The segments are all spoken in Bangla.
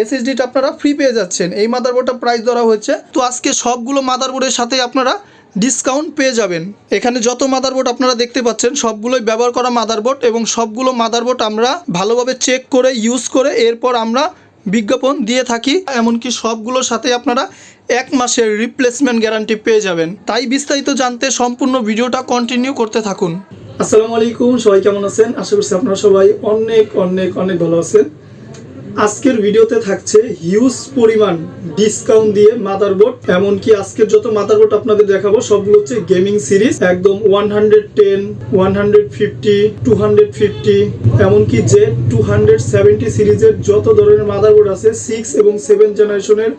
এসএসডিটা আপনারা ফ্রি পেয়ে যাচ্ছেন। এই মাদারবোর্ডটা প্রাইস ধরা হয়েছে। তো আজকে সবগুলো মাদারবোর্ডের সাথে আপনারা ডিসকাউন্ট পেয়ে যাবেন। এখানে যত মাদারবোর্ড আপনারা দেখতে পাচ্ছেন, সবগুলোই ব্যবহার করা মাদারবোর্ড এবং সবগুলো মাদারবোর্ড আমরা ভালোভাবে চেক করে ইউজ করে, এরপর আমরা বিজ্ঞাপন দিয়ে থাকি। এমনকি সবগুলোর সাথে আপনারা এক মাসের রিপ্লেসমেন্ট গ্যারান্টি পেয়ে যাবেন। তাই বিস্তারিত জানতে সম্পূর্ণ ভিডিওটা কন্টিনিউ করতে থাকুন। আসসালামু আলাইকুম, সবাই কেমন আছেন? আশা করছি আপনারা সবাই অনেক অনেক অনেক ভালো আছেন। আজকের ভিডিওতে থাকছে হিউজ পরিমাণ ডিসকাউন্ট দিয়ে মাদারবোর্ড এমনকি আজকের যত মাদারবোর্ড আপনাদের দেখাবো, সবগুলো হচ্ছে গেমিং সিরিজ একদম one hundred ten one hundred fifty two hundred fifty এমনকি যে টু হান্ড্রেড সেভেন্টি সিরিজের যত ধরনের মাদারবোর্ড আছে সিক্স এবং সেভেন জেনারেশনের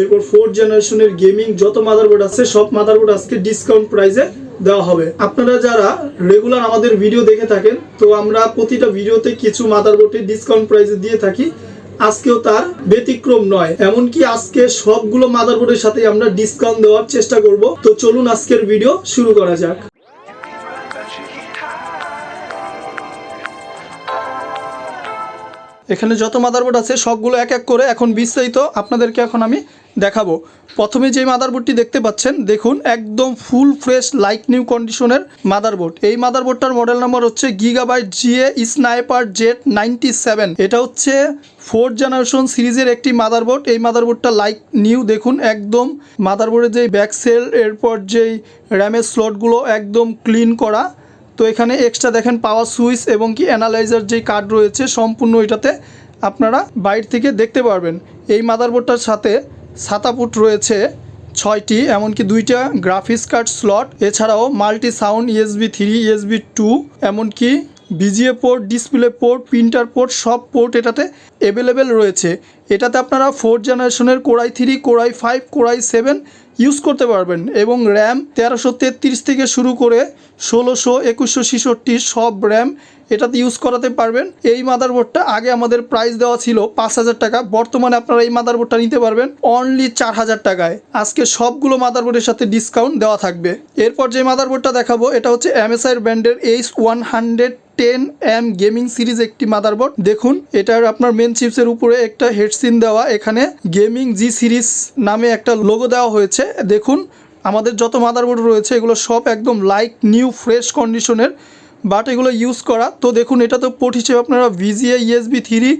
এরপর ফোর্থ জেনারেশনের গেমিং যত মাদারবোর্ড আছে, সব মাদারবোর্ড আজকে ডিসকাউন্ট প্রাইসে দেওয়া হবে। আপনারা যারা রেগুলার আমাদের ভিডিও দেখে থাকেন, তো আমরা প্রতিটা ভিডিওতে কিছু মাদারবোর্ডে ডিসকাউন্ট প্রাইসে দিয়ে থাকি। আজকেও তার ব্যতিক্রম নয়। এমনকি আজকে সবগুলো মাদারবোর্ডের সাথে আমরা ডিসকাউন্ট দেওয়ার চেষ্টা করব। তো চলুন আজকের ভিডিও শুরু করা যাক। এখানে যত মাদারবোর্ড আছে, সবগুলো এক এক করে এখন বিস্তারিত আপনাদেরকে এখন আমি দেখাবো। প্রথমে যে মাদারবোর্ডটি দেখতে পাচ্ছেন, দেখুন, একদম ফুল ফ্রেশ লাইক নিউ কন্ডিশনের মাদারবোর্ড এই মাদারবোর্ডটার মডেল নাম্বার হচ্ছে Gigabyte GA Sniper Z ninety seven এটা হচ্ছে ফোর্থ জেনারেশন সিরিজের একটি মাদারবোর্ড এই মাদারবোর্ডটা লাইক নিউ দেখুন, একদম মাদারবোর্ডের যেই ব্যাক সেল এরপর যেই র্যামের স্লটগুলো একদম ক্লিন করা। তো এখানে এক্সট্রা দেখেন পাওয়ার সুইচ এবং কি অ্যানালাইজার যে কার্ড রয়েছে, সম্পূর্ণ এটাতে আপনারা বাইর থেকে দেখতে পারবেন। এই মাদারবোর্ডটার সাথে সাতাপুট রয়েছে ছয়টি, এমনকি দুইটা গ্রাফিক্স কার্ড স্লট এছাড়াও multi sound USB three USB two এমনকি VGA port display port printer port সব পোর্ট এটাতে অ্যাভেলেবেল রয়েছে। এটাতে আপনারা ফোর্থ জেনারেশনের core i three core i five core i seven use করতে পারবেন এবং র্যাম তেরোশো তেত্রিশ থেকে শুরু করে ষোলোশো, একুশশো ছেষট্টি সব র্যাম এটাতে ইউজ করাতে পারবেন। এই মাদারবোর্ডটা আগে আমাদের প্রাইস দেওয়া ছিল পাঁচ হাজার টাকা, বর্তমানে আপনারা এই মাদারবোর্ডটা নিতে পারবেন অনলি চার হাজার টাকায়। আজকে সবগুলো মাদারবোর্ডের সাথে ডিসকাউন্ট দেওয়া থাকবে। এরপর যে মাদারবোর্ডটা দেখাবো, এটা হচ্ছে এমএসআই ব্র্যান্ডের H one hundred ten M gaming series একটি মাদারবোর্ড দেখুন, এটার আপনার মেন চিপসের উপরে একটা হেডসিন দেওয়া। এখানে গেমিং জি সিরিজ নামে একটা লোগো দেওয়া হয়েছে। দেখুন, আমাদের যত মাদারবোর্ড রয়েছে, এগুলো সব একদম লাইক নিউ ফ্রেশ কন্ডিশনের বাট এগুলো ইউজ করা। তো দেখুন, এটা তো পোর্ট হিসেবে আপনারা ভিজিআই ইএসবি থ্রি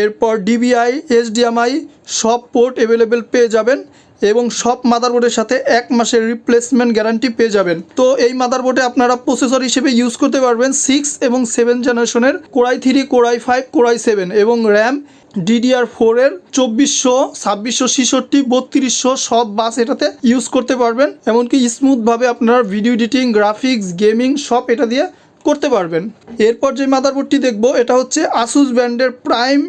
এরপর ডিবিআই এইচডিএমআই সব পোর্ট অ্যাভেলেবেল পেয়ে যাবেন। এবং সব মাদারবোর্ডের সাথে এক মাসের রিপ্লেসমেন্ট গ্যারান্টি পেয়ে যাবেন। তো এই মাদারবোর্ডে আপনারা প্রসেসর হিসেবে ইউজ করতে পারবেন সিক্স এবং সেভেন জেনারেশনের core i three core i five core i seven এবং র্যাম ডিডিআর ফোরের চব্বিশশো, ছাব্বিশশো, ছেষট্টি, বত্রিশশো সব বাস এটাতে ইউজ করতে পারবেন। এমনকি স্মুথভাবে আপনারা ভিডিও এডিটিং গ্রাফিক্স গেমিং সব এটা দিয়ে করতে পারবেন। এরপর যে মাদারবোর্ডটি দেখব, এটা হচ্ছে আসুস ব্র্যান্ডের prime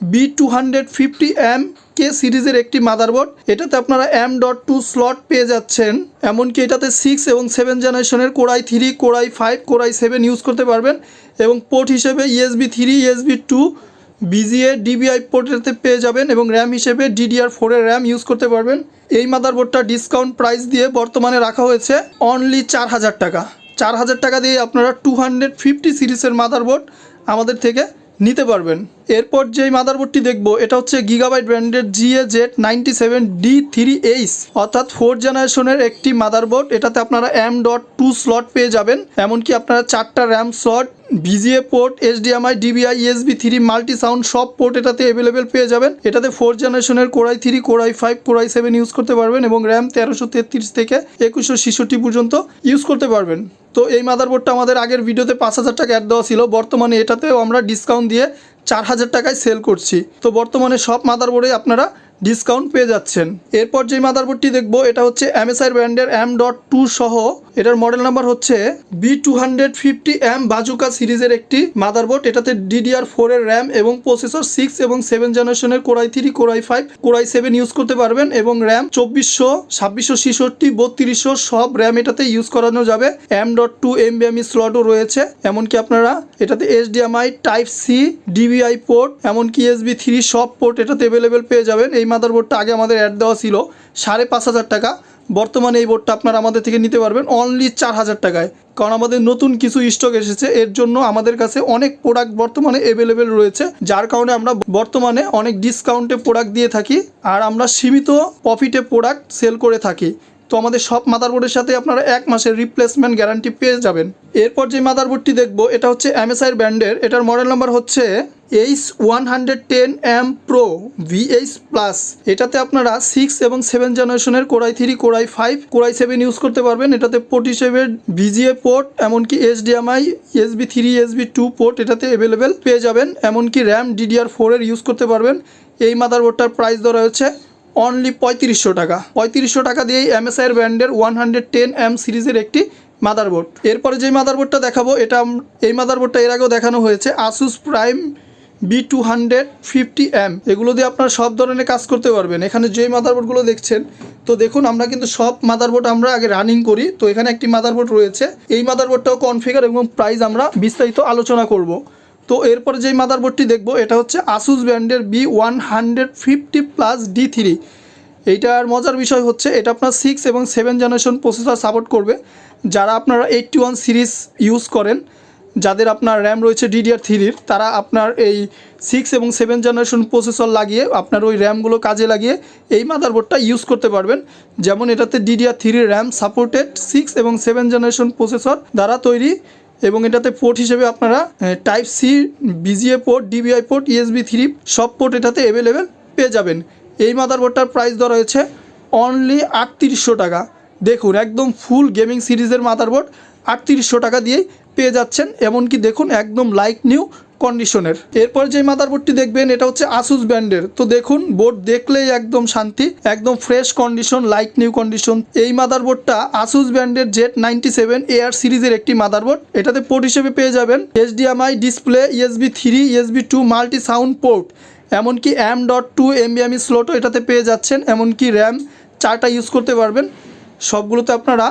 B two hundred fifty M K সিরিজের একটি মাদারবোর্ড, এটাতে আপনারা এম ডট টু স্লট পেয়ে যাচ্ছেন। এমনকি এটাতে সিক্স এবং সেভেন জেনারেশনের core i three core i five core i seven use করতে পারবেন এবং পোর্ট হিসেবে USB three USB two VGA DVI পোর্টেতে পেয়ে যাবেন এবং র্যাম হিসেবে ডিডিআর ফোরের র্যাম ইউজ করতে পারবেন। এই মাদারবোর্ডটা ডিসকাউন্ট প্রাইস দিয়ে বর্তমানে রাখা হয়েছে অনলি চার হাজার টাকা। চার হাজার টাকা দিয়ে আপনারা টু হান্ড্রেড ফিফটি সিরিজের মাদারবোর্ড আমাদের থেকে নিতে পারবেন। এরপর যেই মাদারবোর্ডটি দেখব, এটা হচ্ছে গিগাবাইট ব্র্যান্ডের GA Z ninety seven D three H অর্থাৎ ফোর্থ জেনারেশনের একটি মাদারবোর্ড এটাতে আপনারা এম ডট টু স্লট পেয়ে যাবেন। এমনকি আপনারা চারটা RAM slot VGA port HDMI DVI USB three multi sound সব পোর্ট এটাতে অ্যাভেলেবেল পেয়ে যাবেন। এটাতে ফোর্থ জেনারেশনের core i three core i five core i seven use করতে পারবেন এবং র্যাম তেরোশো তেত্রিশ থেকে একুশশো ছেষট্টি পর্যন্ত ইউজ করতে পারবেন। তো এই মাদারবোর্ডটা আমাদের আগের ভিডিওতে পাঁচ হাজার টাকা অ্যাড দেওয়া ছিল। বর্তমানে এটাতেও আমরা ডিসকাউন্ট দিয়ে চার হাজার টাকায় সেল করছি। তো বর্তমানে সব মাদারবোর্ডে আপনারা ডিসকাউন্ট পেয়ে যাচ্ছেন। এরপর যে মাদারবোর্ডটি দেখব, এটা হচ্ছে এমএসআই ব্র্যান্ডের এম ডট টু সহ। এটার মডেল নাম্বার হচ্ছে B two hundred fifty M bazooka সিরিজের একটি মাদারবোর্ড এটাতে ডিডিআর ফোর এর র্যাম এবং প্রসেসর সিক্স এবং সেভেন জেনারেশনের core i three core i five core i seven use করতে পারবেন এবং র্যাম চব্বিশশো, ছাব্বিশশো, ছেষট্টি, বত্রিশশো সব র্যাম এটাতে ইউজ করানো যাবে। M dot two M NVMe স্লটও রয়েছে। এমনকি আপনারা এটাতে HDMI type C DVI port এমনকি এসবি থ্রি সব পোর্ট এটাতে অ্যাভেলেবেল পেয়ে যাবেন। এই মাদারবোর্ডটা আগে আমাদের অ্যাড দেওয়া ছিল, সাড়ে পাঁচ হাজার টাকা। বর্তমানে এই বোর্ডটা আপনারা আমাদের থেকে নিতে পারবেন অনলি চার হাজার টাকায়। কারণ আমাদের নতুন কিছু স্টক এসেছে, এর জন্য আমাদের কাছে অনেক প্রোডাক্ট বর্তমানে অ্যাভেলেবেল রয়েছে, যার কারণে আমরা বর্তমানে অনেক ডিসকাউন্টে প্রোডাক্ট দিয়ে থাকি, আর আমরা সীমিত প্রফিটে প্রোডাক্ট সেল করে থাকি। তো আমাদের সব মাদারবোর্ডের সাথে আপনারা এক মাসের রিপ্লেসমেন্ট গ্যারান্টি পেয়ে যাবেন। এরপর যে মাদারবোর্ডটি দেখব, এটা হচ্ছে এমএসআই ব্র্যান্ডের এটার মডেল নাম্বার হচ্ছে H one hundred ten M pro VH plus এটাতে আপনারা সিক্স এবং সেভেন জেনারেশনের core i three core i five core i seven use করতে পারবেন। এটাতে পোর্ট হিসেবে ভিজিএ পোর্ট এমনকি HDMI USB three USB two port এটাতে অ্যাভেলেবেল পেয়ে যাবেন। এমনকি র্যাম ডিডিআর ফোরের ইউজ করতে পারবেন। এই মাদারবোর্ডটার প্রাইস ধরা হচ্ছে অনলি পঁয়ত্রিশশো টাকা। পঁয়ত্রিশশো টাকা দিয়েই এমএসআইয়ের ব্র্যান্ডের ওয়ান হান্ড্রেড টেন এম সিরিজের একটি মাদারবোর্ড এরপরে যে মাদারবোর্ডটা দেখাবো, এটা এই মাদারবোর্ডটা এর আগেও দেখানো হয়েছে ASUS prime B two hundred fifty M এগুলো দিয়ে আপনারা সব ধরনের কাজ করতে পারবেন। এখানে যে মাদারবোর্ডগুলো দেখছেন, তো দেখুন আমরা কিন্তু সব মাদারবোর্ড আমরা আগে রানিং করি। তো এখানে একটি মাদারবোর্ড রয়েছে। এই মাদারবোর্ডটাও কনফিগার এবং প্রাইস আমরা বিস্তারিত আলোচনা করব। তো এরপরে যেই মাদারবোর্ডটি দেখব, এটা হচ্ছে আসুস ব্র্যান্ডের B one hundred fifty plus D three এইটার মজার বিষয় হচ্ছে, এটা আপনার সিক্স এবং সেভেন জেনারেশন প্রসেসর সাপোর্ট করবে। যারা আপনারা এইটটি ওয়ান সিরিজ ইউজ করেন যাদের আপনার র্যাম রয়েছে ডিডিআর থ্রির তারা আপনার এই সিক্স এবং সেভেন জেনারেশন প্রসেসর লাগিয়ে আপনার ওই র্যামগুলো কাজে লাগিয়ে এই মাদারবোর্ডটা ইউজ করতে পারবেন। যেমন এটাতে ডিডিআর থ্রির র্যাম সাপোর্টেড সিক্স এবং সেভেন জেনারেশন প্রসেসর দ্বারা তৈরি এবং এটাতে পোর্ট হিসেবে আপনারা type C VGA port DVI port USB three সব পোর্ট এটাতে অ্যাভেলেবেল পেয়ে যাবেন। এই মাদারবোর্ডটার প্রাইস ধরা হয়েছে অনলি আটত্রিশশো টাকা। দেখুন, একদম ফুল গেমিং সিরিজের মাদারবোর্ড আটত্রিশশো টাকা দিয়েই পেয়ে যাচ্ছেন, এমনকি দেখুন একদম লাইক নিউ কন্ডিশনের এরপর যে মাদারবোর্ডটি দেখবেন, এটা হচ্ছে আসুস ব্র্যান্ডের। তো দেখুন বোর্ড দেখলেই একদম শান্তি, একদম fresh condition like new condition এই মাদারবোর্ডটা আসুস ব্র্যান্ডের জেট নাইনটি সেভেন এআর সিরিজের একটি মাদারবোর্ড এটাতে পোর্ট হিসেবে পেয়ে যাবেন HDMI display USB three USB two multi sound port এমনকি এম ডট টু এমবিএমই স্লটও এটাতে পেয়ে যাচ্ছেন, এমনকি র্যাম চারটা ইউজ করতে পারবেন। সবগুলোতে আপনারা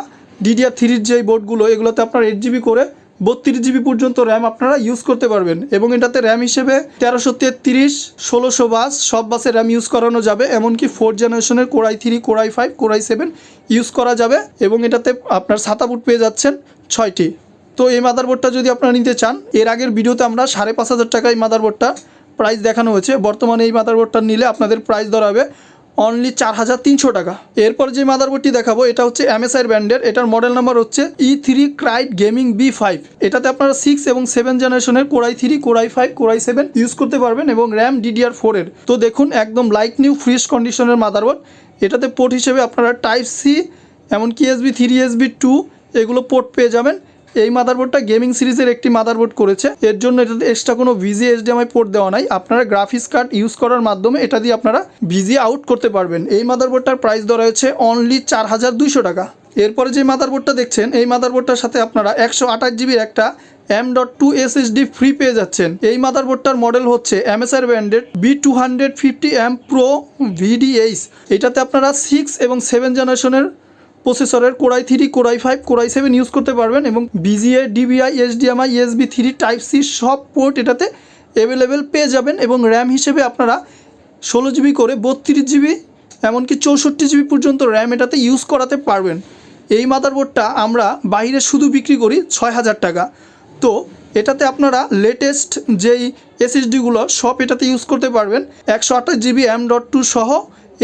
ডিডিআর থ্রির যে বোর্ডগুলো এগুলোতে আপনার এইট জিবি করে বত্রিশ জিবি পর্যন্ত র্যাম আপনারা ইউজ করতে পারবেন। এবং এটাতে র্যাম হিসেবে তেরোশো তেত্রিশ, ষোলোশো বাস, সব বাসে র্যাম ইউজ করানো যাবে। এমনকি ফোর্থ জেনারেশনের core i three core i five core i seven use করা যাবে। এবং এটাতে আপনার সাতা বুট পেয়ে যাচ্ছেন ছয়টি। তো এই মাদারবোর্ডটা যদি আপনারা নিতে চান, এর আগের ভিডিওতে আমরা সাড়ে পাঁচ হাজার টাকা এই মাদারবোর্ডটা প্রাইস দেখানো হয়েছে। বর্তমানে এই মাদারবোর্ডটা নিলে আপনাদের প্রাইস ধরাবে অনলি চার হাজার তিনশো টাকা। এরপর যে মাদারবোর্ডটি দেখাবো, এটা হচ্ছে এমএসআই ব্র্যান্ডের। এটার মডেল নাম্বার হচ্ছে E three Krait gaming B five এটাতে আপনারা সিক্স এবং সেভেন জেনারেশনের core i three core i five core i seven use করতে পারবেন এবং র্যাম ডিডিআর ফোরের তো দেখুন, একদম লাইক নিউ ফ্রিজ কন্ডিশনের মাদারবোর্ড এটাতে পোর্ট হিসেবে আপনারা টাইপ সি এমনকি এসবি থ্রি এসবি টু এগুলো পোর্ট পেয়ে যাবেন। এই মাদারবোর্ডটা গেমিং সিরিজের একটি মাদারবোর্ড করেছে। এর জন্য এটাতে এক্সট্রা কোনো ভিজি এইচডিএমআই পোর্ট দেওয়া নাই। আপনারা গ্রাফিক্স কার্ড ইউজ করার মাধ্যমে এটা দিয়ে আপনারা ভিজি আউট করতে পারবেন। এই মাদারবোর্ডটার প্রাইস ধরা হয়েছে অনলি চার হাজার দুইশো টাকা। এরপরে যে মাদারবোর্ডটা দেখছেন, এই মাদারবোর্ডটার সাথে আপনারা একশো আঠাশ জিবির একটা M dot two SSD free পেয়ে যাচ্ছেন। এই মাদারবোর্ডটার মডেল হচ্ছে MSI branded B two hundred fifty M pro VDH এটাতে আপনারা সিক্স এবং সেভেন জেনারেশনের প্রসেসরের core i three, core i five, core i seven use করতে পারবেন এবং VGA DVI HDMI USB three type C সব পোর্ট এটাতে অ্যাভেলেবেল পেয়ে যাবেন এবং র্যাম হিসেবে আপনারা ষোলো জিবি করে বত্রিশ জিবি এমনকি চৌষট্টি জিবি পর্যন্ত র্যাম এটাতে ইউজ করাতে পারবেন। এই মাদারবোর্ডটা আমরা বাইরে শুধু বিক্রি করি ছয় হাজার টাকা। তো এটাতে আপনারা লেটেস্ট যেই এসএসডিগুলো সব এটাতে ইউজ করতে পারবেন। একশো আঠাশ জিবি এম ডট টু সহ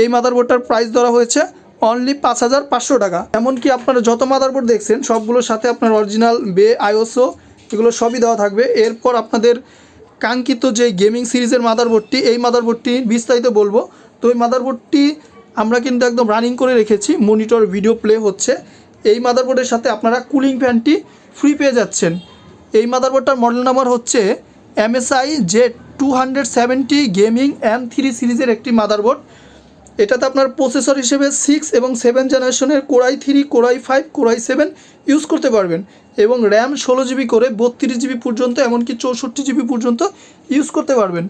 এই মাদারবোর্ডটার প্রাইস ধরা হয়েছে অনলি পাঁচ হাজার পাঁচশো টাকা। এমনকি আপনারা যত মাদারবোর্ড দেখছেন, সবগুলোর সাথে আপনার অরিজিনাল বে আইওসও এগুলো সবই দেওয়া থাকবে। এরপর আপনাদের কাঙ্ক্ষিত যে গেমিং সিরিজের মাদারবোর্ডটি এই মাদারবোর্ডটি বিস্তারিত বলব। তো এই মাদারবোর্ডটি আমরা কিন্তু একদম রানিং করে রেখেছি। মনিটর ভিডিও প্লে হচ্ছে। এই মাদারবোর্ডের সাথে আপনারা কুলিং ফ্যানটি ফ্রি পেয়ে যাচ্ছেন। এই মাদারবোর্ডটার মডেল নাম্বার হচ্ছে MSI Z two hundred seventy gaming M three সিরিজের একটি মাদারবোর্ড এটাতে আপনার প্রসেসর হিসেবে সিক্স এবং সেভেন জেনারেশনের core i three core i five core i seven use করতে পারবেন। এবং র্যাম ষোলো জিবি করে বত্রিশ জিবি পর্যন্ত, এমনকি চৌষট্টি জিবি পর্যন্ত ইউজ করতে পারবেন।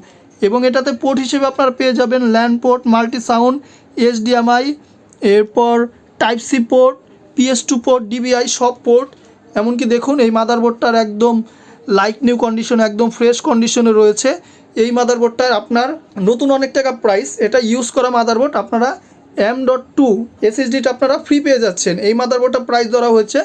এবং এটাতে পোর্ট হিসেবে আপনার পেয়ে যাবেন LAN port multi sound HDMI এরপর type C port PS two port DVI সব পোর্ট এমনকি দেখুন, এই মাদারবোর্ডটার একদম লাইট নিউ কন্ডিশন একদম ফ্রেশ কন্ডিশনে রয়েছে। এই মাদারবোর্ডটার আপনার নতুন অনেক টাকা প্রাইস এটা ইউজ করা মাদারবোর্ড আপনারা এম ডট টু এসএসডিটা আপনারা ফ্রি পেয়ে যাচ্ছেন। এই মাদারবোর্ডটার প্রাইস ধরা হচ্ছে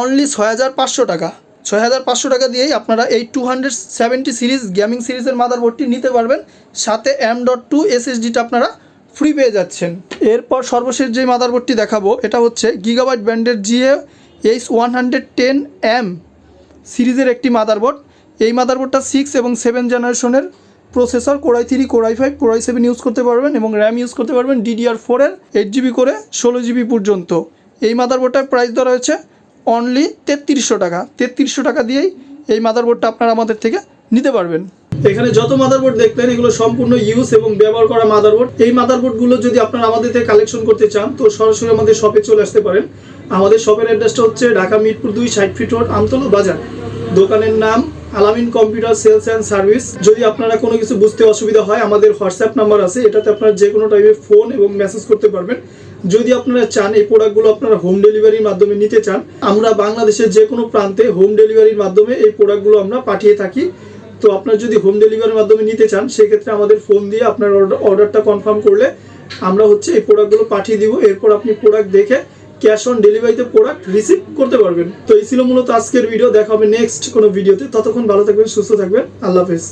অনলি ছয় হাজার পাঁচশো টাকা। ছয় হাজার পাঁচশো টাকা দিয়েই আপনারা এই two hundred seventy series gaming সিরিজের মাদারবোর্ডটি নিতে পারবেন। সাথে এম ডট টু এসএসডিটা আপনারা ফ্রি পেয়ে যাচ্ছেন। এরপর সর্বশেষ যে মাদারবোর্ডটি দেখাবো, এটা হচ্ছে গিগাবাইট ব্র্যান্ডের GA H one hundred ten M সিরিজের একটি মাদারবোর্ড এই মাদারবোর্ডটা সিক্স এবং সেভেন জেনারেশনের processor core i three core i five core i seven use করতে পারবেন এবং র্যাম ইউজ করতে পারবেন ডিডিআর ফোরের এইট জিবি করে ষোলো জিবি পর্যন্ত। এই মাদারবোর্ডটার প্রাইস ধরা হয়েছে অনলি তেত্রিশশো টাকা। তেত্রিশশো টাকা দিয়েই এই মাদারবোর্ডটা আপনারা আমাদের থেকে নিতে পারবেন। এখানে যত মাদারবোর্ড দেখলেন এগুলো সম্পূর্ণ ইউজ এবং ব্যবহার করা মাদারবোর্ড এই মাদারবোর্ডগুলো যদি আপনারা আমাদের থেকে কালেকশন করতে চান, তো সরাসরি আমাদের শপে চলে আসতে পারেন। আমাদের শপের অ্যাড্রেসটা হচ্ছে ঢাকা মিরপুর দুই ষাট ফিট রোড, আমতলা বাজার। দোকানের নাম আলামিন কম্পিউটার সেলস অ্যান্ড সার্ভিস। যদি আপনারা কোনো কিছু বুঝতে অসুবিধা হয়, আমাদের হোয়াটসঅ্যাপ নাম্বার আছে। এটাতে আপনারা যে কোনো টাইমে ফোন এবং মেসেজ করতে পারবেন। যদি আপনারা চান এই প্রোডাক্টগুলো আপনারা হোম ডেলিভারির মাধ্যমে নিতে চান, আমরা বাংলাদেশের যে কোনো প্রান্তে হোম ডেলিভারির মাধ্যমে এই প্রোডাক্টগুলো আমরা পাঠিয়ে থাকি। তো আপনার যদি হোম ডেলিভারির মাধ্যমে নিতে চান, সেক্ষেত্রে আমাদের ফোন দিয়ে আপনার অর্ডারটা কনফার্ম করলে আমরা হচ্ছে এই প্রোডাক্টগুলো পাঠিয়ে দিব। এরপর আপনি প্রোডাক্ট দেখে ক্যাশ অন ডেলিভারিতে প্রোডাক্ট রিসিভ করতে পারবেন। তো এই ছিল মূলত আজকের ভিডিও দেখা হবে নেক্সট কোনো ভিডিওতে ততক্ষণ ভালো থাকবেন, সুস্থ থাকবেন। আল্লাহ হাফেজ।